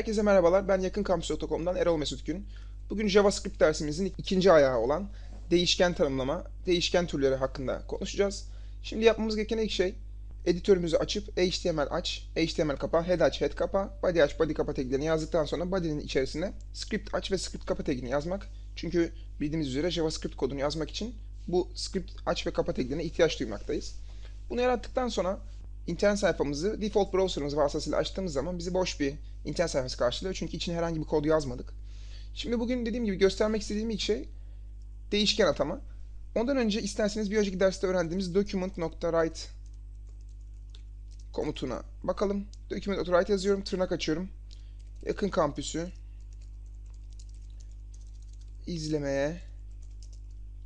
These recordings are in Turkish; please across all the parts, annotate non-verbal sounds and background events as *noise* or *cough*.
Herkese merhabalar. Ben yakınkampüs.com'dan Erol Mesut Gün. Bugün JavaScript dersimizin ikinci ayağı olan değişken tanımlama, değişken türleri hakkında konuşacağız. Şimdi yapmamız gereken ilk şey editörümüzü açıp HTML aç, HTML kapa, head aç, head kapa, body aç, body kapa taglerini yazdıktan sonra body'nin içerisine script aç ve script kapa tagini yazmak. Çünkü bildiğimiz üzere JavaScript kodunu yazmak için bu script aç ve kapa taglerine ihtiyaç duymaktayız. Bunu yarattıktan sonra internet sayfamızı default browser'ımız vasıtasıyla açtığımız zaman bizi boş bir internet sayfası karşılıyor. Çünkü içine herhangi bir kod yazmadık. Şimdi bugün dediğim gibi göstermek istediğim ilk şey değişken atama. Ondan önce isterseniz bir önceki derste öğrendiğimiz document.write komutuna bakalım. Document.write yazıyorum, tırnak açıyorum. Yakın kampüsü izlemeye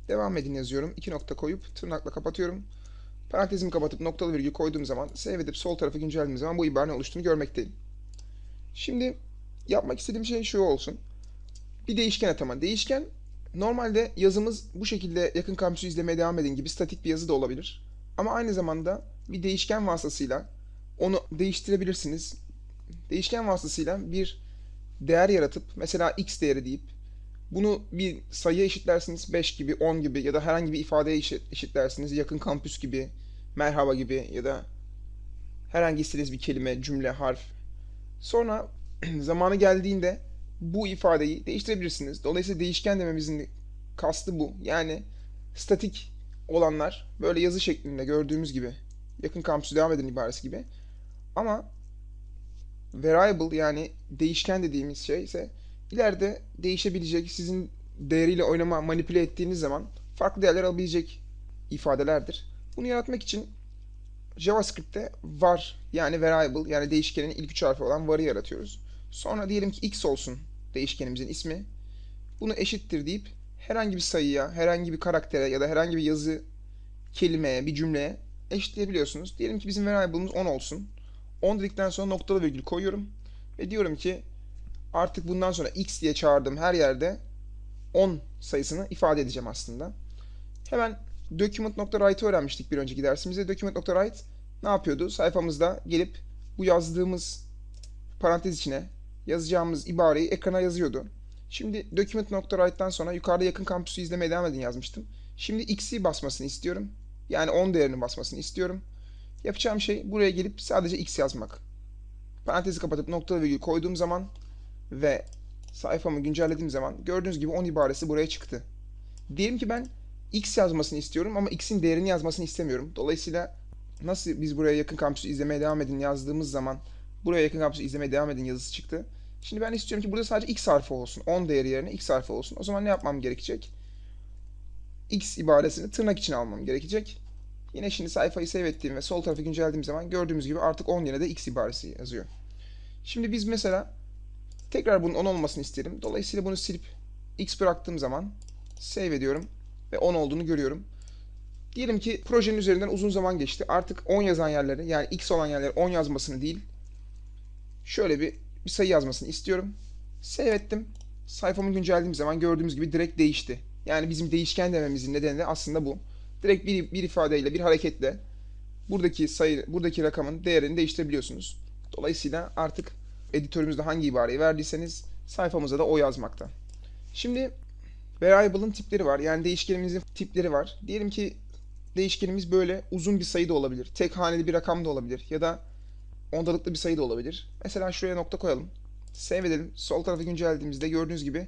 devam edin yazıyorum. İki nokta koyup tırnakla kapatıyorum. Parantezimi kapatıp noktalı virgül koyduğum zaman, save edip sol tarafa güncellediğim zaman bu ibarenin oluştuğunu görmekteyim. Şimdi yapmak istediğim şey şu olsun. Bir değişken atama. Değişken normalde yazımız bu şekilde yakın kampüsü izlemeye devam edin gibi statik bir yazı da olabilir. Ama aynı zamanda bir değişken vasıtasıyla onu değiştirebilirsiniz. Değişken vasıtasıyla bir değer yaratıp mesela x değeri deyip bunu bir sayıya eşitlersiniz 5 gibi 10 gibi ya da herhangi bir ifadeye eşit, eşitlersiniz yakın kampüs gibi merhaba gibi ya da herhangi istediğiniz bir kelime, cümle, harf. Sonra *clears throat* zamanı geldiğinde bu ifadeyi değiştirebilirsiniz. Dolayısıyla değişken dememizin kastı bu. Yani statik olanlar böyle yazı şeklinde gördüğümüz gibi yakın kampüsü devam eden ibaresi gibi. Ama variable yani değişken dediğimiz şey ise ileride değişebilecek, sizin değeriyle oynama, manipüle ettiğiniz zaman farklı değerler alabilecek ifadelerdir. Bunu yaratmak için JavaScript'te var yani variable yani değişkenin ilk üç harfi olan var'ı yaratıyoruz. Sonra diyelim ki x olsun değişkenimizin ismi. Bunu eşittir deyip herhangi bir sayıya, herhangi bir karaktere ya da herhangi bir yazı kelimeye, bir cümleye eşitleyebiliyorsunuz. Diyelim ki bizim variable'ımız 10 olsun. 10 dedikten sonra noktalı virgül koyuyorum. Ve diyorum ki artık bundan sonra x diye çağırdığım her yerde 10 sayısını ifade edeceğim aslında. Hemen document.write'ı öğrenmiştik bir önceki dersimizde. Document.write ne yapıyordu? Sayfamızda gelip bu yazdığımız parantez içine yazacağımız ibareyi ekrana yazıyordu. Şimdi document.write'dan sonra yukarıda yakın kampüsü izlemeye devam edin yazmıştım. Şimdi x'i basmasını istiyorum. Yani 10 değerini basmasını istiyorum. Yapacağım şey buraya gelip sadece x yazmak. Parantezi kapatıp noktalı virgül koyduğum zaman ve sayfamı güncellediğim zaman gördüğünüz gibi 10 ibaresi buraya çıktı. Diyelim ki ben x yazmasını istiyorum ama x'in değerini yazmasını istemiyorum. Dolayısıyla nasıl biz buraya yakın kampüsü izlemeye devam edin yazdığımız zaman buraya yakın kampüsü izlemeye devam edin yazısı çıktı. Şimdi ben istiyorum ki burada sadece x harfi olsun. 10 değeri yerine x harfi olsun. O zaman ne yapmam gerekecek? x ibaresini tırnak içine almam gerekecek. Yine şimdi sayfayı save ettiğim ve sol tarafı güncellediğim zaman gördüğümüz gibi artık 10 yerine de x ibaresi yazıyor. Şimdi biz mesela tekrar bunun 10 olmasını isterim. Dolayısıyla bunu silip x bıraktığım zaman save ediyorum ve 10 olduğunu görüyorum. Diyelim ki projenin üzerinden uzun zaman geçti. Artık 10 yazan yerleri yani x olan yerlere 10 yazmasını değil şöyle bir, bir sayı yazmasını istiyorum. Save ettim. Sayfamı güncellediğim zaman gördüğümüz gibi direkt değişti. Yani bizim değişken dememizin nedeni de aslında bu. Direkt bir, bir ifadeyle, bir hareketle buradaki sayı, buradaki rakamın değerini değiştirebiliyorsunuz. Dolayısıyla artık editörümüzde hangi ibareyi verdiyseniz sayfamıza da o yazmakta. Şimdi variable'ın tipleri var. Yani değişkenimizin tipleri var. Diyelim ki değişkenimiz böyle uzun bir sayı da olabilir. Tek haneli bir rakam da olabilir. Ya da ondalıklı bir sayı da olabilir. Mesela şuraya nokta koyalım. Save edelim. Sol tarafı güncellediğimizde gördüğünüz gibi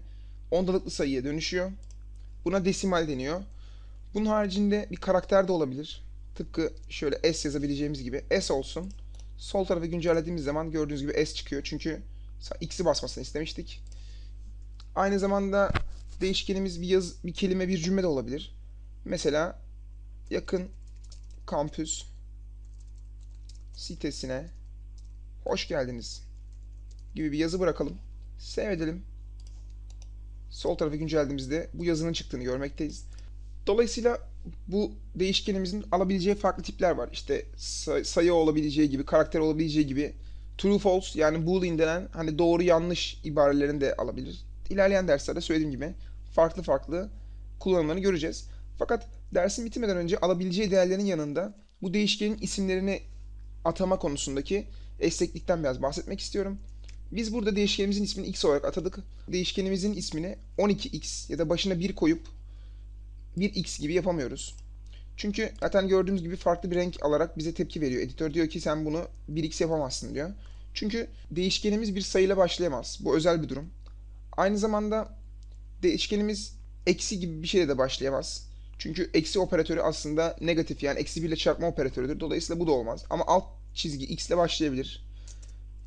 ondalıklı sayıya dönüşüyor. Buna desimal deniyor. Bunun haricinde bir karakter de olabilir. Tıpkı şöyle S yazabileceğimiz gibi S olsun. Sol tarafı güncellediğimiz zaman gördüğünüz gibi S çıkıyor. Çünkü X'i basmasını istemiştik. Aynı zamanda değişkenimiz bir yaz, bir kelime, bir cümle de olabilir. Mesela yakın kampüs sitesine hoş geldiniz gibi bir yazı bırakalım. Save edelim. Sol tarafı güncellediğimizde bu yazının çıktığını görmekteyiz. Dolayısıyla bu değişkenimizin alabileceği farklı tipler var. İşte sayı olabileceği gibi, karakter olabileceği gibi true false yani boolean denen hani doğru yanlış ibarelerini de alabilir. İlerleyen derslerde söylediğim gibi farklı farklı kullanımlarını göreceğiz. Fakat dersin bitmeden önce alabileceği değerlerin yanında bu değişkenin isimlerini atama konusundaki esneklikten biraz bahsetmek istiyorum. Biz burada değişkenimizin ismini x olarak atadık. Değişkenimizin ismini 12x ya da başına 1 koyup 1x gibi yapamıyoruz. Çünkü zaten gördüğümüz gibi farklı bir renk alarak bize tepki veriyor. Editör diyor ki sen bunu 1x yapamazsın diyor. Çünkü değişkenimiz bir sayıyla başlayamaz. Bu özel bir durum. Aynı zamanda değişkenimiz eksi gibi bir şeyle de başlayamaz. Çünkü eksi operatörü aslında negatif yani eksi 1 ile çarpma operatörüdür. Dolayısıyla bu da olmaz. Ama alt çizgi x ile başlayabilir.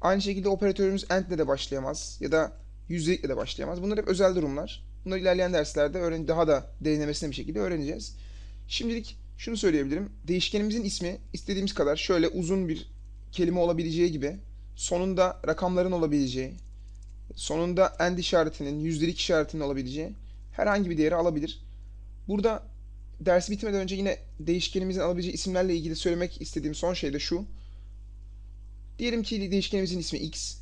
Aynı şekilde operatörümüz AND ile de başlayamaz. Ya da yüzdelikle de başlayamaz. Bunlar hep özel durumlar. Bunları ilerleyen derslerde öğren daha da derinlemesine bir şekilde öğreneceğiz. Şimdilik şunu söyleyebilirim. Değişkenimizin ismi istediğimiz kadar şöyle uzun bir kelime olabileceği gibi sonunda rakamların olabileceği, sonunda end işaretinin, yüzdelik işaretinin olabileceği herhangi bir değeri alabilir. Burada ders bitmeden önce yine değişkenimizin alabileceği isimlerle ilgili söylemek istediğim son şey de şu. Diyelim ki değişkenimizin ismi x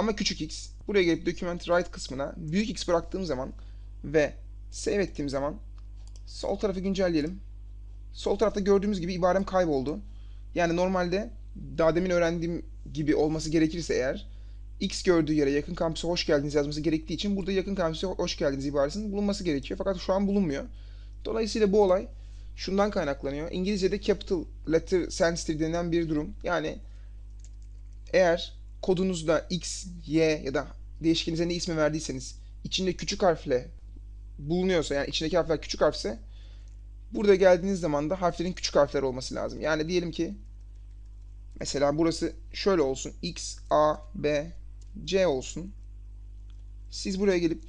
ama küçük x. Buraya gelip document write kısmına büyük x bıraktığım zaman ve save ettiğim zaman sol tarafı güncelleyelim. Sol tarafta gördüğümüz gibi ibarem kayboldu. Yani normalde daha demin öğrendiğim gibi olması gerekirse eğer X gördüğü yere yakın kampüse hoş geldiniz yazması gerektiği için burada yakın kampüse hoş geldiniz ibaresinin bulunması gerekiyor. Fakat şu an bulunmuyor. Dolayısıyla bu olay şundan kaynaklanıyor. İngilizce'de capital letter sensitive denilen bir durum. Yani eğer kodunuzda X, Y ya da değişkenize ne ismi verdiyseniz içinde küçük harfle bulunuyorsa yani içindeki harfler küçük harfse burada geldiğiniz zaman da harflerin küçük harfler olması lazım. Yani diyelim ki mesela burası şöyle olsun. X, A, B, C olsun. Siz buraya gelip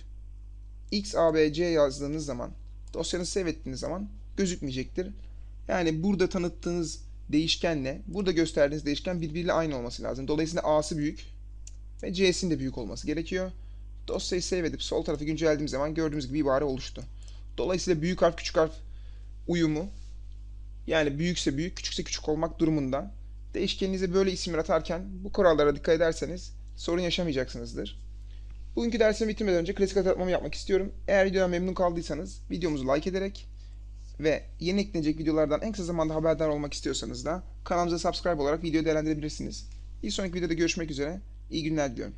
X, A, B, C yazdığınız zaman dosyanızı save ettiğiniz zaman gözükmeyecektir. Yani burada tanıttığınız değişkenle burada gösterdiğiniz değişken birbiriyle aynı olması lazım. Dolayısıyla A'sı büyük ve C'sinin de büyük olması gerekiyor. Dosyayı save edip sol tarafı güncellediğim zaman gördüğümüz gibi ibare oluştu. Dolayısıyla büyük harf küçük harf uyumu yani büyükse büyük küçükse küçük olmak durumunda değişkeninize böyle isimler atarken bu kurallara dikkat ederseniz sorun yaşamayacaksınızdır. Bugünkü dersimi bitirmeden önce klasik hatırlatmamı yapmak istiyorum. Eğer videodan memnun kaldıysanız videomuzu like ederek ve yeni eklenecek videolardan en kısa zamanda haberdar olmak istiyorsanız da kanalımıza subscribe olarak videoyu değerlendirebilirsiniz. Bir sonraki videoda görüşmek üzere. İyi günler diliyorum.